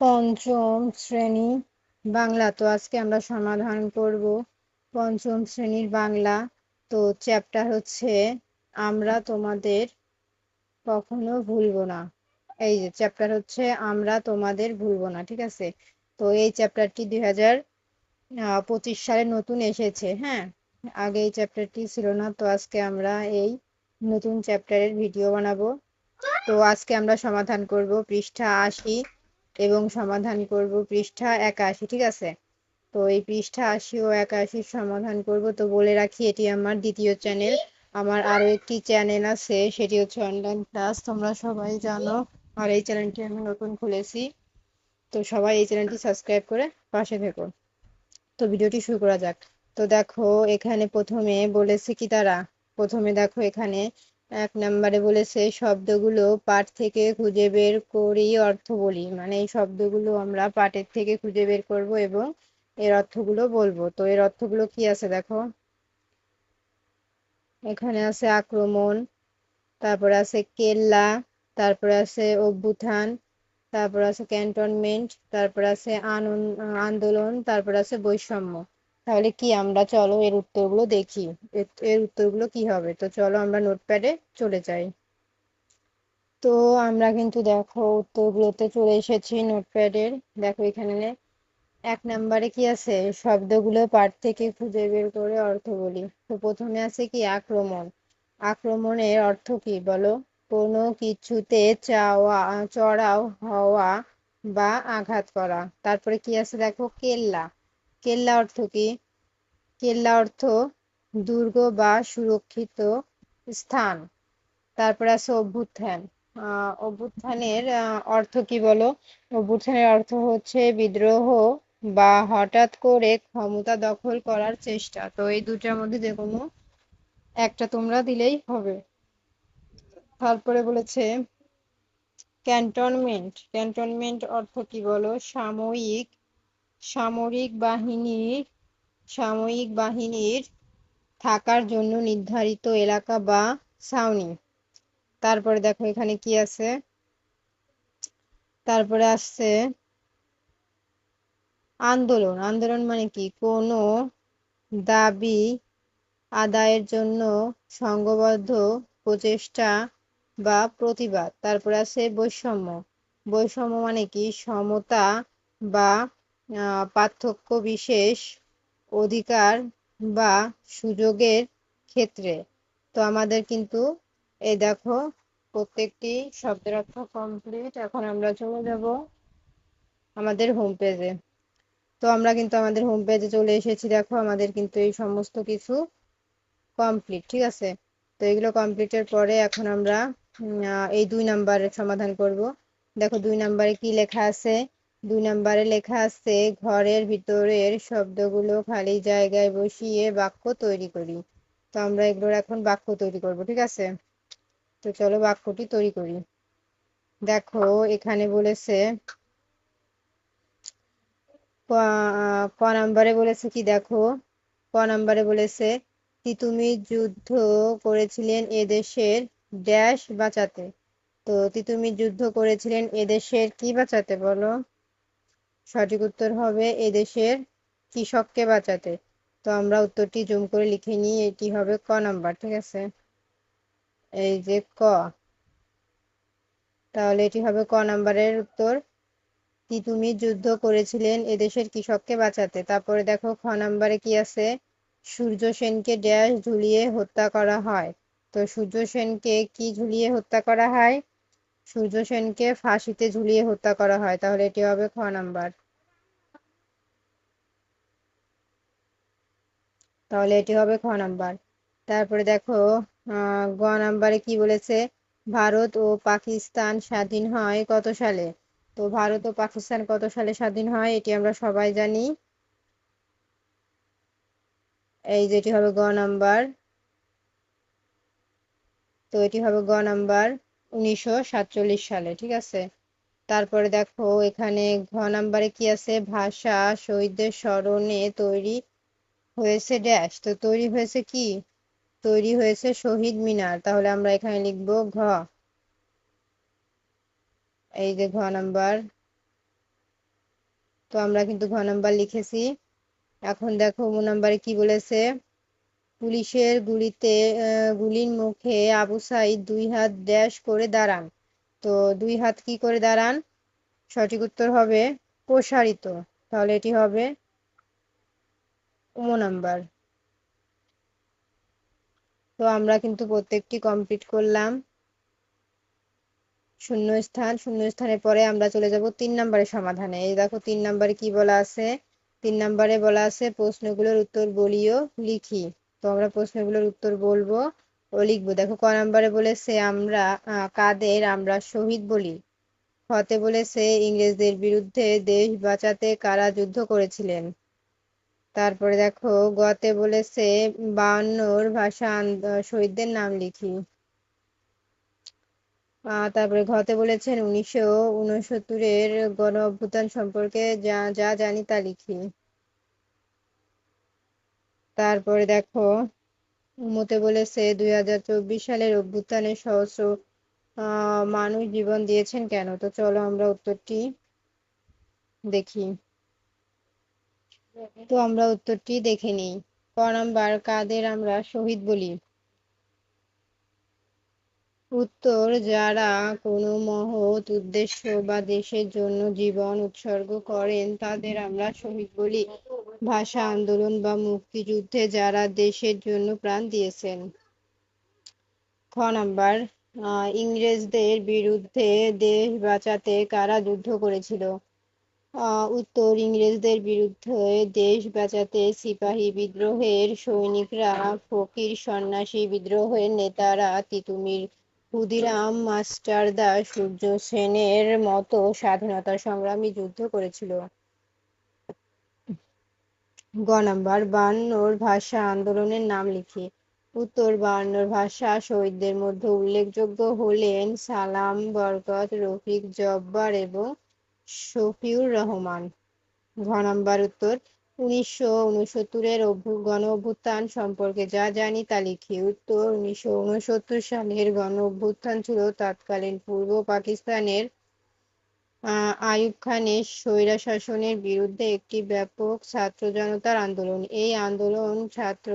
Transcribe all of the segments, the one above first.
পঞ্চম শ্রেণি বাংলা। তো আজকে আমরা সমাধান করব পঞ্চম শ্রেণির বাংলা। তো চ্যাপ্টার হচ্ছে, আমরা তোমাদের কখনো ভুলবো না। এই যে চ্যাপ্টার হচ্ছে, আমরা তোমাদের ভুলবো না, ঠিক আছে? তো এই চ্যাপ্টারটি দুই হাজার পঁচিশ সালে নতুন এসেছে হ্যাঁ? আগে এই চ্যাপ্টারটি ছিল না, তো আজকে আমরা এই নতুন চ্যাপ্টারের ভিডিও বানাবো। তো আজকে আমরা সমাধান করব পৃষ্ঠা আশি। এবং সমাধান করব পৃষ্ঠা একাশি, ঠিক আছে? তো এই পৃষ্ঠা আশি ও একাশির সমাধান করব। তো বলে রাখি, এটি আমার দ্বিতীয় চ্যানেল। আমার আরও একটি চ্যানেল আছে, সেটি হচ্ছে অনলাইন ক্লাস তোমরা সবাই জানো, আর এই চ্যানেলটি আমি নতুন খুলেছি। তো সবাই এই চ্যানেলটি সাবস্ক্রাইব করে পাশে থেকো। তো ভিডিওটি শুরু করা যাক। তো দেখো, এখানে প্রথমে বলেছে কি তারা? প্রথমে দেখো এখানে এক নম্বরে বলেছে, শব্দগুলো পাঠ থেকে খুঁজে বের করি অর্থ বলি। মানে এই শব্দগুলো আমরা পাঠের থেকে খুঁজে বের করব এবং এর অর্থগুলো বলব। তো এর অর্থগুলো কি আছে দেখো? এখানে আছে আক্রমণ, তারপর আছে কেল্লা, তারপর আছে অভ্যুত্থান, তারপর আছে ক্যান্টনমেন্ট, তারপর আছে আন্দোলন, তারপর আছে বৈষম্য। তাহলে কি আমরা চলো এর উত্তরগুলো দেখি। এর উত্তরগুলো কি হবে? তো চলো আমরা নোটপ্যাডে চলে যাই। তো আমরা কিন্তু দেখো উত্তরগুলোতে চলে এসেছি নোটপ্যাডের। দেখো এখানে এক নাম্বারে কি আছে? শব্দগুলো পাঠ থেকে খুঁজে বের করে অর্থ বলি। তো প্রথমে আছে কি? আক্রমণ। আক্রমণের অর্থ কি? বলো। কোনো কিছুতে চাওয়া, চড়াও হওয়া বা আঘাত করা। তারপরে কি আছে? দেখো কেল্লা। কেল্লা অর্থ কি? কেল্লা অর্থ দুর্গ বা সুরক্ষিত স্থান। তারপরে আছে অভ্যুত্থান। অভ্যুত্থানের অর্থ কি বলো? অভ্যুত্থানের অর্থ হচ্ছে বিদ্রোহ বা হঠাৎ করে ক্ষমতা দখল করার চেষ্টা। তো এই দুটার মধ্যে যে কোনো একটা তোমরা দিলেই হবে। তারপরে বলেছে ক্যান্টনমেন্ট ক্যান্টনমেন্ট অর্থ কি বলো? সাময়িক সামরিক বাহিনীর, সাময়িক বাহিনীর থাকার জন্য নির্ধারিত এলাকা বা ছাউনি। তারপরে দেখো এখানে কি আছে? তারপরে আসছে আন্দোলন। আন্দোলন মানে কি? কোনো দাবি আদায়ের জন্য সংঘবদ্ধ প্রচেষ্টা বা প্রতিবাদ। তারপরে আছে বৈষম্য। বৈষম্য মানে কি? সমতা বা পার্থক্য বিশেষ অধিকার বা সুযোগের ক্ষেত্রে। তো আমাদের কিন্তু এই দেখো, প্রত্যেকটি শব্দের অর্থ কমপ্লিট এখন আমরা চলে যাব আমাদের হোম পেজে তো আমরা কিন্তু আমাদের হোম পেজে চলে এসেছি, দেখো, আমাদের কিন্তু এই সমস্ত কিছু কমপ্লিট ঠিক আছে? তো এগুলো কমপ্লিটের পরে এখন আমরা এই দুই নাম্বারের সমাধান করব। দেখো, দুই নাম্বারে কি লেখা আছে? দুই নাম্বারে লেখা আছে, ঘরের ভিতরের শব্দগুলো খালি জায়গায় বসিয়ে বাক্য তৈরি করি। তো আমরা এগুলোর এখন বাক্য তৈরি করব, ঠিক আছে? তো চলো বাক্যটি তৈরি করি। দেখো, এখানে বলেছে, ক নাম্বারে বলেছে কি দেখো? ক নাম্বারে বলেছে তুমি যুদ্ধ করেছিলেন এদেশের ড্যাশ বাঁচাতে? তো তিতুমির যুদ্ধ করেছিলেন এদেশের কি বাঁচাতে? বলো। সঠিক উত্তর হবে এদেশের কৃষককে বাঁচাতে। তো আমরা উত্তরটি জুম করে লিখে নিই, এটি হবে ক নাম্বার ঠিক আছে? এই যে ক। তাহলে এটি হবে ক নাম্বারের উত্তর। তিতুমির যুদ্ধ করেছিলেন এদেশের কৃষককে বাঁচাতে? তারপরে দেখো খ নাম্বারে কি আছে? সূর্য সেনকে ড্যাশ ঝুলিয়ে হত্যা করা হয়। তো সূর্য সেনকে কি ঝুলিয়ে হত্যা করা হয়? সূর্য সেনকে ফাঁসিতে ঝুলিয়ে হত্যা করা হয়। তাহলে এটি হবে খ নাম্বার তাহলে এটি হবে খ নাম্বার। তারপরে দেখো গ নাম্বারে কি বলেছে? ভারত ও পাকিস্তান স্বাধীন হয় কত সালে? তো ভারত ও পাকিস্তান কত সালে স্বাধীন হয়, এটি আমরা সবাই জানি। এই যেটি হবে গ নাম্বার। তো এটি হবে গ নাম্বার উনিশশো সাতচল্লিশ সালে, ঠিক আছে? তারপরে দেখো, এখানে ঘ নাম্বারে কি আছে? ভাষা, শহীদদের স্মরণে তৈরি হয়েছে ড্যাশ তো তৈরি হয়েছে কি? তৈরি হয়েছে শহীদ মিনার, তাহলে আমরা এখানে লিখব ঘ। এই যে ঘ নাম্বার। তো আমরা কিন্তু ঘ নাম্বার লিখেছি। এখন দেখো ম নাম্বারে কি বলেছে? পুলিশের গুলিতে গুলির মুখে আবু সাইদ দুই হাত ড্যাশ করে দাঁড়ান। তো দুই হাত কি করে দাঁড়ান? সঠিক উত্তর হবে প্রসারিত। তাহলে এটি হবে ও নাম্বার। তো আমরা কিন্তু প্রত্যেকটি কমপ্লিট করলাম। শূন্য স্থান শূন্য স্থানের পরে আমরা চলে যাব তিন নম্বরের সমাধানে। এই দেখো তিন নম্বরে কি বলা আছে? তিন নম্বরে বলা আছে প্রশ্নগুলোর উত্তর বলিও লিখি। তো আমরা প্রশ্নগুলোর উত্তর বলব ও লিখব। দেখো ক নম্বরে বলেছে আমরা কাদের আমরা শহীদ বলি? হতে বলেছে ইংরেজদের বিরুদ্ধে দেশ বাঁচাতে কারা যুদ্ধ করেছিলেন? তারপরে দেখো গতে বলেছে বায়ান্নর ভাষা শহীদদের নাম লিখি। তারপরে ঘতে বলেছেন উনিশশো উনসত্তরের গণ অভ্যুত্থান সম্পর্কে যা যা জানি তা লিখি। তারপরে দেখো মতে বলেছে দুই হাজার চব্বিশ সালের অভ্যুত্থানে সহস্র মানুষ জীবন দিয়েছেন কেন? তো চলো আমরা উত্তরটি দেখি। তো আমরা উত্তরটি দেখে নিই। ক নাম্বার, কাদের আমরা শহীদ বলি? উত্তর, যারা কোনো মহৎ উদ্দেশ্য বা দেশের জন্য জীবন উৎসর্গ করেন, তাদের আমরা শহীদ বলি। ভাষা আন্দোলন বা মুক্তিযুদ্ধে যারা দেশের জন্য প্রাণ দিয়েছেন। খ নাম্বার ইংরেজদের বিরুদ্ধে দেশ বাঁচাতে কারা যুদ্ধ করেছিল? উত্তর ইংরেজদের বিরুদ্ধে দেশ বাঁচাতে সিপাহী বিদ্রোহের সৈনিকরা, ফকির সন্ন্যাসী বিদ্রোহের নেতারা, তিতুমির ক্ষুদিরাম মাস্টারদা সূর্য সেনের মতো স্বাধীনতা সংগ্রামী যুদ্ধ করেছিল। গ নাম্বার বায়ান্নর ভাষা আন্দোলনের নাম লিখি। উত্তর বায়ান্নর ভাষা শহীদদের মধ্যে উল্লেখযোগ্য হলেন সালাম, বরকত, রফিক, জব্বার এবং শফিউর রহমান। ঘ নাম্বার উত্তর, উনিশশো উনসত্তরের গণ অভ্যুত্থান সম্পর্কে যা জানি তা লিখি। উত্তর, উনিশশো উনসত্তর সালের গণ অভ্যুত্থান ছিল তৎকালীন পূর্ব পাকিস্তানের আইয়ুব খানের স্বৈরা শাসনের বিরুদ্ধে একটি ব্যাপক ছাত্র জনতার আন্দোলন। এই আন্দোলন ছাত্র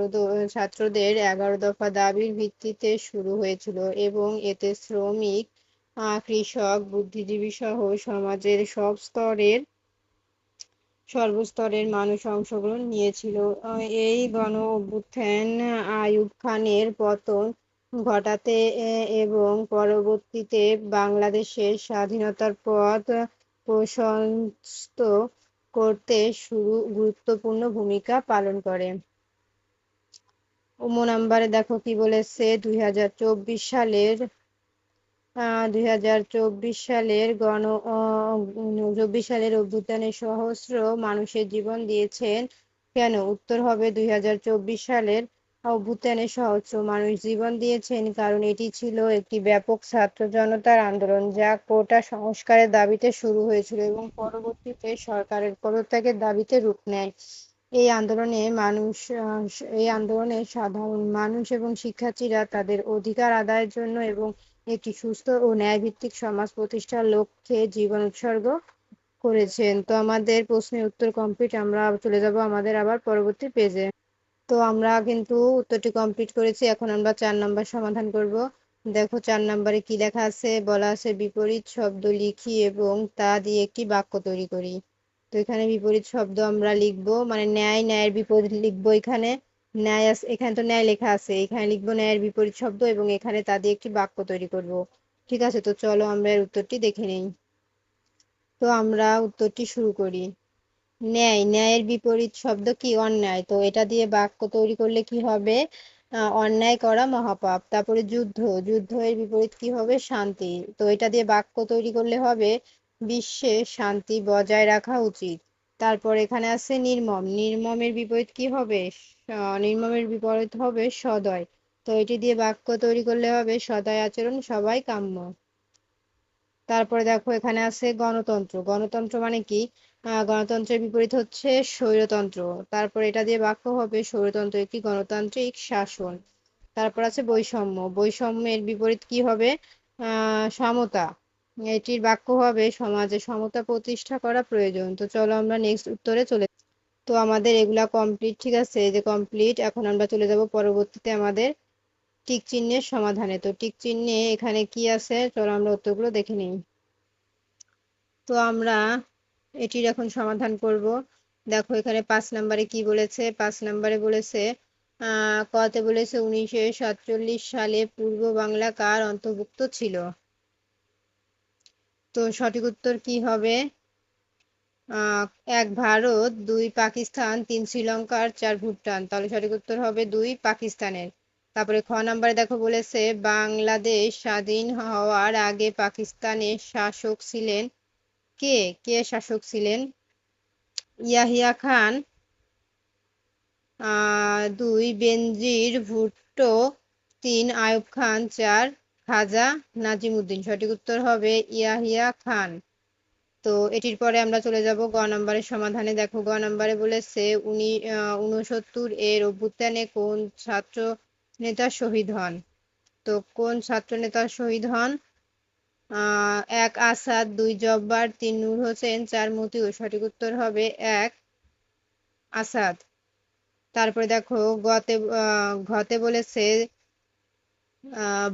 ছাত্রদের এগারো দফা দাবির ভিত্তিতে শুরু হয়েছিল এবং এতে শ্রমিক কৃষক, বুদ্ধিজীবী সহ সমাজের সব স্তরের, সর্বস্তরের মানুষ অংশগ্রহণ নিয়েছিল। এই গণ অভ্যুত্থান আইয়ুব খানের পতন ঘটাতে এবং পরবর্তীতে বাংলাদেশের স্বাধীনতার পথ প্রশস্ত করতে শুরু, গুরুত্বপূর্ণ ভূমিকা পালন করে। ওমো নাম্বারে দেখো কি বলেছে, দুই হাজার চব্বিশ সালের দুই হাজার চব্বিশ সালের গণ চব্বিশ সালের অভ্যুত্থানে সহস্র মানুষের জীবন দিয়েছেন। কেন? উত্তর হবে দুই হাজার চব্বিশ সালের অভ্যুত্থানে সহস্র মানুষ জীবন দিয়েছেন, কারণ এটি ছিল একটি ব্যাপক ছাত্র জনতার আন্দোলন, যা কোটা সংস্কারের দাবিতে শুরু হয়েছিল এবং পরবর্তীতে সরকারের পদত্যাগের দাবিতে রূপ নেয়। এই আন্দোলনে মানুষ এই আন্দোলনে সাধারণ মানুষ এবং শিক্ষার্থীরা তাদের অধিকার আদায়ের জন্য এবং একটি সুস্থ ও ন্যায়ভিত্তিক সমাজ প্রতিষ্ঠার লক্ষ্যে জীবন উৎসর্গ করেছেন। তো আমাদের প্রশ্নের উত্তর কমপ্লিট আমরা চলে যাব আমাদের আবার পরবর্তী পেজে তো আমরা কিন্তু উত্তরটি কমপ্লিট করেছি, এখন আমরা চার নাম্বার সমাধান করব। দেখো চার নাম্বারে কি লেখা আছে? বলা আছে, বিপরীত শব্দ লিখি এবং তা দিয়ে একটি বাক্য তৈরি করি। তো এখানে বিপরীত শব্দ আমরা লিখব মানে ন্যায়, ন্যায়ের বিপরীত লিখব এখানে। ন্যায় এখানে তো ন্যায় লেখা আছে। এখানে লিখব ন্যায়ের বিপরীত শব্দ এবং এখানে তা দিয়ে একটি বাক্য তৈরি করব। ঠিক আছে? তো চলো আমরা এর উত্তরটি দেখে নেই। তো আমরা উত্তরটি শুরু করি। ন্যায়, ন্যায়ের বিপরীত শব্দ কি? অন্যায়। তো এটা দিয়ে বাক্য তৈরি করলে কি হবে? অন্যায় করা মহাপাপ। তারপরে যুদ্ধ। যুদ্ধ এর বিপরীত কি হবে? শান্তি। তো এটা দিয়ে বাক্য তৈরি করলে হবে বিশ্বে শান্তি বজায় রাখা উচিত। তারপর এখানে আছে নির্মম। নির্মমের বিপরীত কি হবে? নির্মমের বিপরীত হবে সদয়। তো এটি দিয়ে বাক্য তৈরি করলে হবে সদয় আচরণ, সবাই কাম্য। তারপরে দেখো, এখানে আছে গণতন্ত্র। গণতন্ত্র মানে কি? গণতন্ত্রের বিপরীত হচ্ছে স্বৈরতন্ত্র। তারপর এটা দিয়ে বাক্য হবে স্বৈরতন্ত্র, একটি গণতান্ত্রিক শাসন। তারপর আছে বৈষম্য। বৈষম্যের বিপরীত কি হবে? সমতা। এটির বাক্য হবে সমাজে সমতা প্রতিষ্ঠা করা প্রয়োজন। তো চলো আমরা নেক্সট উত্তরে চলে তো আমাদের এগুলা কমপ্লিট ঠিক আছে? এই যে কমপ্লিট এখন আমরা চলে যাব পরবর্তীতে আমাদের টিক চিহ্নের সমাধানে। তো টিক চিহ্নে এখানে কি আছে? চলো আমরা উত্তরগুলো দেখে নিই। তো আমরা এটির এখন সমাধান করব। দেখো, এখানে পাঁচ নম্বরে কি বলেছে? পাঁচ নম্বরে বলেছে কতে বলেছে উনিশশো সাতচল্লিশ সালে পূর্ব বাংলা কার অন্তর্ভুক্ত ছিল? তো সঠিক উত্তর কি হবে? এক ভারত, দুই পাকিস্তান, তিন শ্রীলঙ্কার চার ভুটান। তাহলে সঠিক উত্তর হবে দুই পাকিস্তানের। তারপরে খ নাম্বারে দেখো বলেছে, বাংলাদেশ স্বাধীন হওয়ার আগে পাকিস্তানের শাসক ছিলেন কে? কে শাসক ছিলেন? ইয়াহিয়া খান। দুই বেনজির ভুট্টো, তিন আয়ুব খান, চার খাজা নাজিমুদ্দিন। সঠিক উত্তর হবে ইয়াহিয়া খান। তো এটির পরে আমরা চলে যাব গ নম্বরের সমাধানে। দেখো গ নম্বরে বলেছে, উনি উনসত্তর এর অভ্যুত্থানে কোন ছাত্র নেতা শহীদ হন? তো কোন ছাত্র নেতা শহীদ হন? এক আসাদ, দুই জব্বার, তিন নূর হোসেন, চার মতিউর। সঠিক উত্তর হবে এক আসাদ। তারপরে দেখো গতে ঘতে বলেছে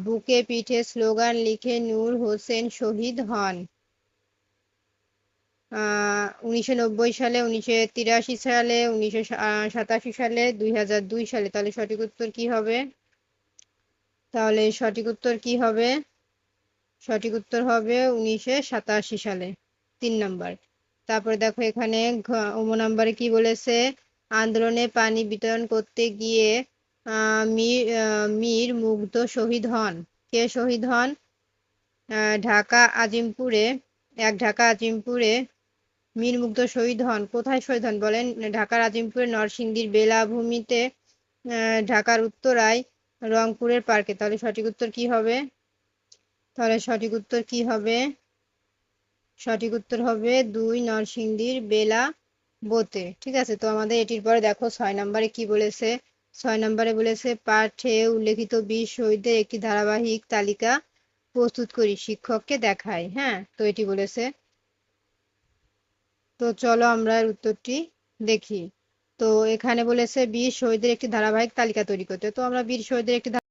বুকে পিঠে স্লোগান লিখে নূর হোসেন শহীদ হন। উনিশশো সালে, উনিশশো তিরাশি সালে, উনিশশো সাতাশি সালে, দুই হাজার দুই সালে। তাহলে সঠিক উত্তর কি হবে? তাহলে সঠিক উত্তর কি হবে? সঠিক উত্তর হবে উনিশশো সাতাশি সালে, তিন নাম্বার। তারপরে দেখো এখানে ওম নাম্বারে কি বলেছে? আন্দোলনে পানি বিতরণ করতে গিয়ে মীর মুগ্ধ শহীদ হন। কে শহীদ হন? ঢাকা আজিমপুরে, এক ঢাকা আজিমপুরে মীর মুগ্ধ শহীদ হন। কোথায় শহীদ হন বলেন? ঢাকার আজিমপুরের নরসিংদীর বেলাভূমিতে ঢাকার উত্তরায়, রংপুরের পার্কে। তাহলে সঠিক উত্তর কি হবে? তাহলে সঠিক উত্তর কি হবে? সঠিক উত্তর হবে দুই নরসিংদীর বেলা বোতে ঠিক আছে, তো আমাদের এটির পরে দেখো ছয় নম্বরে কি বলেছে। ছয় নম্বরে বলেছে, পাঠে উল্লেখিত বীর শহীদদের একটি ধারাবাহিক তালিকা প্রস্তুত করি, শিক্ষককে দেখায় হ্যাঁ তো এটি বলেছে তো চলো আমরা উত্তরটি দেখি। তো এখানে বলেছে বীর শহীদের একটি ধারাবাহিক তালিকা তৈরি করতে। তো আমরা বীর শহীদের একটি